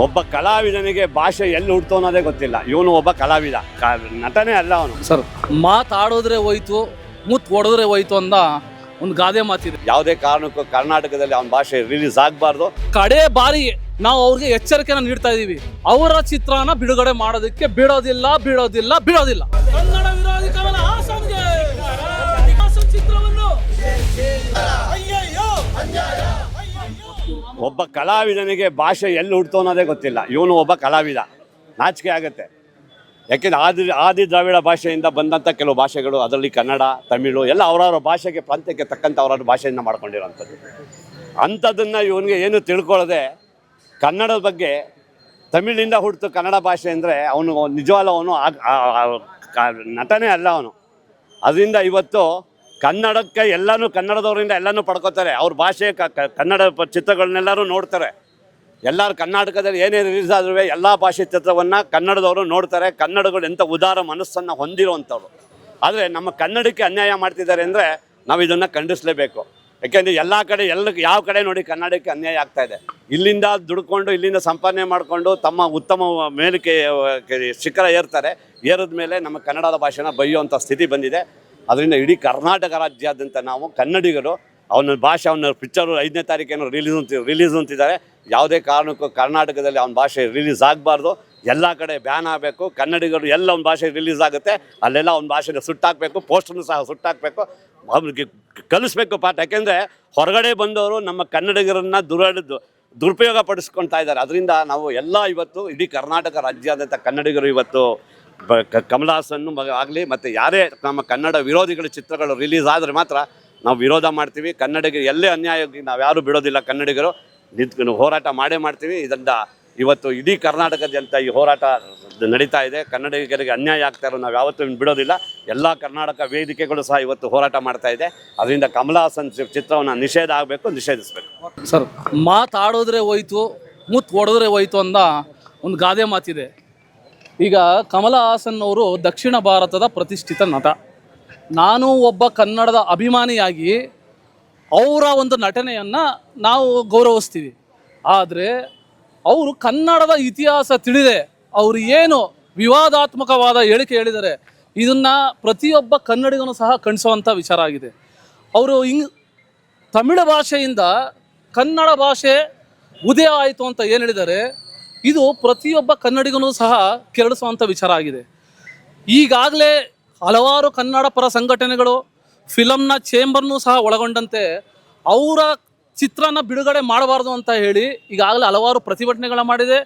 ಒಬ್ಬ ಕಲಾವಿದನಿಗೆ ಭಾಷೆ ಎಲ್ಲಿ ಹುಡ್ತು ಅನ್ನೋದೇ ಗೊತ್ತಿಲ್ಲ. ಇವನು ಒಬ್ಬ ಕಲಾವಿದ. ಕ- ನಟನೆ ಅಲ್ಲ ಅವನು. ಸರ್ ಮಾತಾಡೋದ್ರೆ ಹೋಯ್ತು ಮುತ್ ಹೊಡೆದ್ರೆ ಹೋಯ್ತು ಅಂದ ಒಂದು ಗಾದೆ ಮಾತಿದೆ. ಯಾವುದೇ ಕಾರಣಕ್ಕೂ ಕರ್ನಾಟಕದಲ್ಲಿ ಅವನ ಭಾಷೆ ರಿಲೀಸ್ ಆಗಬಾರ್ದು. ಕಡೆ ಬಾರಿ ನಾವು ಅವ್ರಿಗೆ ಎಚ್ಚರಿಕೆನ ನೀಡ್ತಾ ಇದೀವಿ. ಅವರ ಚಿತ್ರನ ಬಿಡುಗಡೆ ಮಾಡೋದಕ್ಕೆ ಬಿಡೋದಿಲ್ಲ ಬಿಡೋದಿಲ್ಲ ಬಿಡೋದಿಲ್ಲ. ಕನ್ನಡ ವಿರೋಧಿ ಕಮಲ! ಒಬ್ಬ ಕಲಾವಿದನಿಗೆ ಭಾಷೆ ಎಲ್ಲಿ ಹುಡ್ತು ಅನ್ನೋದೇ ಗೊತ್ತಿಲ್ಲ. ಇವನು ಒಬ್ಬ ಕಲಾವಿದ. ನಾಚಿಕೆ ಆಗುತ್ತೆ. ಯಾಕೆಂದರೆ ಆದಿ ಆದಿ ದ್ರಾವಿಡ ಭಾಷೆಯಿಂದ ಬಂದಂಥ ಕೆಲವು ಭಾಷೆಗಳು ಅದರಲ್ಲಿ ಕನ್ನಡ, ತಮಿಳು ಎಲ್ಲ ಅವರವರ ಭಾಷೆಗೆ ಪ್ರಾಂತ್ಯಕ್ಕೆ ತಕ್ಕಂಥ ಅವರವ್ರ ಭಾಷೆಯನ್ನು ಮಾಡ್ಕೊಂಡಿರೋವಂಥದ್ದು. ಅಂಥದ್ದನ್ನು ಇವನಿಗೆ ಏನು ತಿಳ್ಕೊಳ್ಳದೆ ಕನ್ನಡದ ಬಗ್ಗೆ ತಮಿಳಿಂದ ಹುಡ್ತು ಕನ್ನಡ ಭಾಷೆ ಅಂದರೆ ಅವನು ನಿಜವಾದ ಅವನು ನಟನೆ ಅಲ್ಲ ಅವನು. ಅದರಿಂದ ಇವತ್ತು ಕನ್ನಡಕ್ಕೆ ಎಲ್ಲನೂ, ಕನ್ನಡದವರಿಂದ ಎಲ್ಲನೂ ಪಡ್ಕೋತಾರೆ. ಅವ್ರ ಭಾಷೆ ಕನ್ನಡ ಚಿತ್ರಗಳನ್ನೆಲ್ಲರೂ ನೋಡ್ತಾರೆ. ಎಲ್ಲರೂ ಕರ್ನಾಟಕದಲ್ಲಿ ಏನೇ ರಿಲೀಸ್ ಆದ್ರೂ ಎಲ್ಲ ಭಾಷೆ ಚಿತ್ರವನ್ನು ಕನ್ನಡದವರು ನೋಡ್ತಾರೆ. ಕನ್ನಡಗಳು ಎಂಥ ಉದಾರ ಮನಸ್ಸನ್ನು ಹೊಂದಿರುವಂಥವ್ರು. ಆದರೆ ನಮ್ಮ ಕನ್ನಡಕ್ಕೆ ಅನ್ಯಾಯ ಮಾಡ್ತಿದ್ದಾರೆ ಅಂದರೆ ನಾವು ಇದನ್ನು ಖಂಡಿಸಲೇಬೇಕು. ಯಾಕೆಂದರೆ ಎಲ್ಲ ಕಡೆ, ಎಲ್ಲ, ಯಾವ ಕಡೆ ನೋಡಿ ಕನ್ನಡಕ್ಕೆ ಅನ್ಯಾಯ ಆಗ್ತಾ ಇದೆ. ಇಲ್ಲಿಂದ ದುಡ್ಕೊಂಡು, ಇಲ್ಲಿಂದ ಸಂಪಾದನೆ ಮಾಡಿಕೊಂಡು ತಮ್ಮ ಉತ್ತಮ ಮೇಲಕ್ಕೆ ಶಿಖರ ಏರ್ತಾರೆ. ಏರಿದ ಮೇಲೆ ನಮ್ಮ ಕನ್ನಡದ ಭಾಷೆನ ಬೈಯುವಂಥ ಸ್ಥಿತಿ ಬಂದಿದೆ. ಅದರಿಂದ ಇಡೀ ಕರ್ನಾಟಕ ರಾಜ್ಯಾದ್ಯಂತ ನಾವು ಕನ್ನಡಿಗರು ಅವನ ಭಾಷೆ, ಅವನ ಪಿಕ್ಚರು ಐದನೇ ತಾರೀಕೇನೋ ರಿಲೀಸ್ ಅಂತ ರಿಲೀಸ್ ಅಂತಿದ್ದಾರೆ. ಯಾವುದೇ ಕಾರಣಕ್ಕೂ ಕರ್ನಾಟಕದಲ್ಲಿ ಅವನ ಭಾಷೆ ರಿಲೀಸ್ ಆಗಬಾರ್ದು. ಎಲ್ಲ ಕಡೆ ಬ್ಯಾನ್ ಆಗಬೇಕು. ಕನ್ನಡಿಗರು ಎಲ್ಲ ಒಂದು ಭಾಷೆ ರಿಲೀಸ್ ಆಗುತ್ತೆ. ಅಲ್ಲೆಲ್ಲ ಒಂದು ಭಾಷೆನ ಸುಟ್ಟಾಕಬೇಕು ಪೋಸ್ಟರ್ನು ಸಹ ಸುಟ್ಟಾಕಬೇಕು ಅವ್ರಿಗೆ ಕಲಿಸ್ಬೇಕು ಪಾಠ. ಯಾಕೆಂದರೆ ಹೊರಗಡೆ ಬಂದವರು ನಮ್ಮ ಕನ್ನಡಿಗರನ್ನು ದುರಾಡಿದ್ದು ದುರುಪಯೋಗ ಪಡಿಸ್ಕೊಳ್ತಾ ಇದ್ದಾರೆ. ಅದರಿಂದ ನಾವು ಎಲ್ಲ ಇವತ್ತು ಇಡೀ ಕರ್ನಾಟಕ ರಾಜ್ಯಾದ್ಯಂತ ಕನ್ನಡಿಗರು ಇವತ್ತು ಕಮಲ್ ಹಾಸನ್ ಆಗಲಿ, ಮತ್ತು ಯಾರೇ ನಮ್ಮ ಕನ್ನಡ ವಿರೋಧಿಗಳ ಚಿತ್ರಗಳು ರಿಲೀಸ್ ಆದರೆ ಮಾತ್ರ ನಾವು ವಿರೋಧ ಮಾಡ್ತೀವಿ. ಕನ್ನಡಿಗರು ಎಲ್ಲೇ ಅನ್ಯಾಯ ನಾವು ಯಾರು ಬಿಡೋದಿಲ್ಲ ಕನ್ನಡಿಗರು. ನಿಂತ್ಕೊಂಡು ಹೋರಾಟ ಮಾಡೇ ಮಾಡ್ತೀವಿ. ಇದರಿಂದ ಇವತ್ತು ಇಡೀ ಕರ್ನಾಟಕದಂತ ಈ ಹೋರಾಟ ನಡೀತಾ ಇದೆ. ಕನ್ನಡಿಗರಿಗೆ ಅನ್ಯಾಯ ಆಗ್ತಾ ಇರೋ ನಾವು ಯಾವತ್ತೂ ಬಿಡೋದಿಲ್ಲ. ಎಲ್ಲ ಕರ್ನಾಟಕ ವೇದಿಕೆಗಳು ಸಹ ಇವತ್ತು ಹೋರಾಟ ಮಾಡ್ತಾ ಇದೆ. ಅದರಿಂದ ಕಮಲ್ ಹಾಸನ್ ಚಿತ್ರವನ್ನು ನಿಷೇಧ ಆಗಬೇಕು, ನಿಷೇಧಿಸಬೇಕು. ಸರ್, ಮಾತಾಡೋದ್ರೆ ಹೋಯ್ತು, ಮುತ್ತು ಹೊಡೆದ್ರೆ ಹೋಯ್ತು ಅಂತ ಒಂದು ಗಾದೆ ಮಾತಿದೆ. ಈಗ ಕಮಲ ಹಾಸನ್ ಅವರು ದಕ್ಷಿಣ ಭಾರತದ ಪ್ರತಿಷ್ಠಿತ ನಟ. ನಾನು ಒಬ್ಬ ಕನ್ನಡದ ಅಭಿಮಾನಿಯಾಗಿ ಅವರ ಒಂದು ನಟನೆಯನ್ನು ನಾವು ಗೌರವಿಸ್ತೀವಿ. ಆದರೆ ಅವರು ಕನ್ನಡದ ಇತಿಹಾಸ ತಿಳಿದೆ. ಅವರು ಏನು ವಿವಾದಾತ್ಮಕವಾದ ಹೇಳಿಕೆ ಹೇಳಿದರೆ ಇದನ್ನು ಪ್ರತಿಯೊಬ್ಬ ಕನ್ನಡಿಗನು ಸಹ ಕಣಿಸುವಂಥ ವಿಚಾರ ಆಗಿದೆ. ಅವರು ಇಂಗ್ ತಮಿಳು ಭಾಷೆಯಿಂದ ಕನ್ನಡ ಭಾಷೆ ಉದಯ ಆಯಿತು ಅಂತ ಏನು ಹೇಳಿದ್ದಾರೆ ಇದು ಪ್ರತಿಯೊಬ್ಬ ಕನ್ನಡಿಗನೂ ಸಹ ಕೆರಳಿಸುವಂಥ ವಿಚಾರ ಆಗಿದೆ. ಈಗಾಗಲೇ ಹಲವಾರು ಕನ್ನಡ ಪರ ಸಂಘಟನೆಗಳು ಫಿಲಮ್ನ ಚೇಂಬರ್ನೂ ಸಹ ಒಳಗೊಂಡಂತೆ ಅವರ ಚಿತ್ರನ ಬಿಡುಗಡೆ ಮಾಡಬಾರ್ದು ಅಂತ ಹೇಳಿ ಈಗಾಗಲೇ ಹಲವಾರು ಪ್ರತಿಭಟನೆಗಳ ಮಾಡಿದೆ.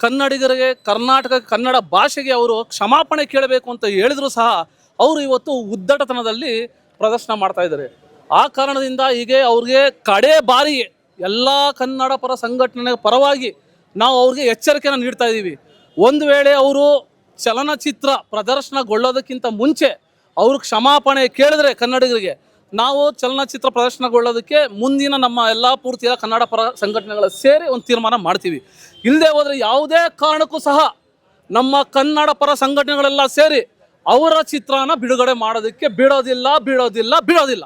ಕನ್ನಡಿಗರಿಗೆ ಕರ್ನಾಟಕ, ಕನ್ನಡ ಭಾಷೆಗೆ ಅವರು ಕ್ಷಮಾಪಣೆ ಕೇಳಬೇಕು ಅಂತ ಹೇಳಿದರೂ ಸಹ ಅವರು ಇವತ್ತು ಉದ್ದಟತನದಲ್ಲಿ ಪ್ರದರ್ಶನ ಮಾಡ್ತಾ ಇದ್ದಾರೆ. ಆ ಕಾರಣದಿಂದ ಹೀಗೆ ಅವ್ರಿಗೆ ಕಡೆ ಬಾರಿ ಎಲ್ಲ ಕನ್ನಡ ಪರ ಸಂಘಟನೆ ಪರವಾಗಿ ನಾವು ಅವ್ರಿಗೆ ಎಚ್ಚರಿಕೆಯನ್ನು ನೀಡ್ತಾ ಇದ್ದೀವಿ ಒಂದು ವೇಳೆ ಅವರು ಚಲನಚಿತ್ರ ಪ್ರದರ್ಶನಗೊಳ್ಳೋದಕ್ಕಿಂತ ಮುಂಚೆ ಅವರು ಕ್ಷಮಾಪಣೆ ಕೇಳಿದ್ರೆ ಕನ್ನಡಿಗರಿಗೆ, ನಾವು ಚಲನಚಿತ್ರ ಪ್ರದರ್ಶನಗೊಳ್ಳೋದಕ್ಕೆ ಮುಂದಿನ ನಮ್ಮ ಎಲ್ಲ ಪೂರ್ತಿಯ ಕನ್ನಡ ಪರ ಸಂಘಟನೆಗಳ ಸೇರಿ ಒಂದು ತೀರ್ಮಾನ ಮಾಡ್ತೀವಿ. ಇಲ್ಲದೆ ಹೋದರೆ ಯಾವುದೇ ಕಾರಣಕ್ಕೂ ಸಹ ನಮ್ಮ ಕನ್ನಡ ಪರ ಸಂಘಟನೆಗಳೆಲ್ಲ ಸೇರಿ ಅವರ ಚಿತ್ರನ ಬಿಡುಗಡೆ ಮಾಡೋದಕ್ಕೆ ಬಿಡೋದಿಲ್ಲ ಬಿಡೋದಿಲ್ಲ ಬಿಡೋದಿಲ್ಲ.